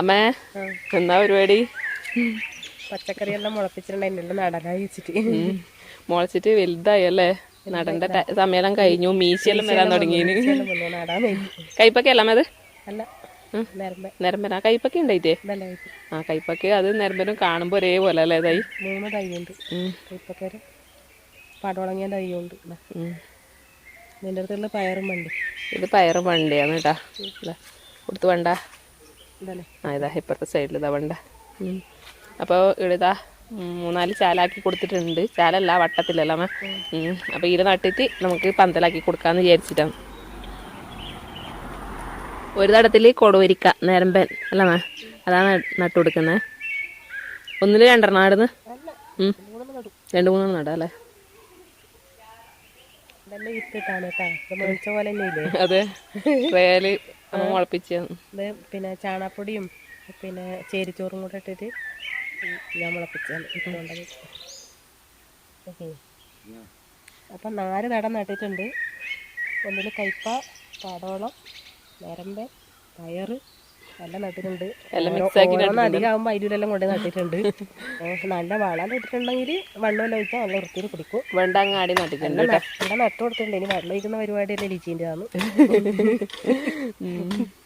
അമ്മേ. എന്നാ പരിപാടി? പച്ചക്കറി എല്ലാം മുളപ്പിച്ചിട്ടുണ്ടായിരുന്നു നടനായി വെച്ചിട്ട്. മുളച്ചിട്ട് വലുതായി അല്ലേ? നടന്റെ സമയം കഴിഞ്ഞു. മീശയെല്ലാം വരാൻ തുടങ്ങിയിന് വേണ്ടി കൈപ്പക്ക അല്ല അത്? അല്ല. നേരമ്പേ. നിരമ്പന. കൈപ്പക്ക ഉണ്ടായിട്ടേ ആ കൈപ്പൊക്കെ അത് നിരമ്പനും കാണുമ്പോ ഒരേപോലെ അല്ലേ തൈ മൂന്ന് തൈയുണ്ട്. ഉണ്ട് ഇപ്പൊക്കെ പടവളങ്ങിയ തൈയുണ്ട്. നിന്റെ അടുത്തുള്ള പയറും വണ്ടി ഇത് പയറ് വണ്ടിയാണ് കേട്ടാ. കൊടുത്ത് വേണ്ട. ഇതല്ലേ? ആ ഇതാ ഇപ്പുറത്തെ സൈഡിൽ ഇതാ വേണ്ട. അപ്പോൾ ഉം, മൂന്നാൽ ചാലാക്കി കൊടുത്തിട്ടുണ്ട്. ചാലല്ല വട്ടത്തിലല്ല മേ. അപ്പോൾ ഇത് നട്ടിട്ട് നമുക്ക് പന്തലാക്കി കൊടുക്കാന്ന് വിചാരിച്ചിട്ടാണ് ഒരു തടത്തിൽ കൊടുവരിക്ക നേരമ്പൻ അല്ല മേ. അതാണ് നട്ടു കൊടുക്കുന്നത് ഒന്നിൽ രണ്ടെണ്ണം ആടുന്ന്? രണ്ട് മൂന്നെണ്ണം നടാം അല്ലേ? ഇതെല്ലാം ഇട്ടിട്ടാണ് കേട്ടാ ഇത് പോലെ തന്നെ ഇല്ലേ അതെ മുളപ്പിച്ച. ഇത് പിന്നെ ചാണാപ്പൊടിയും പിന്നെ ചേരിച്ചോറും കൂടെ ഇട്ടിട്ട് ഞാൻ മുളപ്പിച്ചാണ് ഇട്ടുകൊണ്ടത്. അപ്പം നാല് തടം നട്ടിട്ടുണ്ട്. ഒന്നിൽ കയ്പ പടോളം നരമ്പ് പയറ് എല്ലാം നട്ടിട്ടുണ്ട്. അധികമാകുമ്പോൾ അരിയിലെല്ലാം കൊണ്ട് നട്ടിട്ടുണ്ട്. നല്ല വളം ഇട്ടിട്ടുണ്ടെങ്കിൽ വെള്ളം ഒഴിച്ചാൽ നല്ല വൃത്തിയിൽ പിടിക്കും വെണ്ടങ്ങാടി നട്ടിട്ടുണ്ട് എല്ലാം ന- ഇവിടെ നട്ടു കൊടുത്തിട്ടുണ്ട്. ഇനി വെള്ളം ഒഴിക്കുന്ന പരിപാടി തന്നെ ലിച്ചീന്റെ ആണ്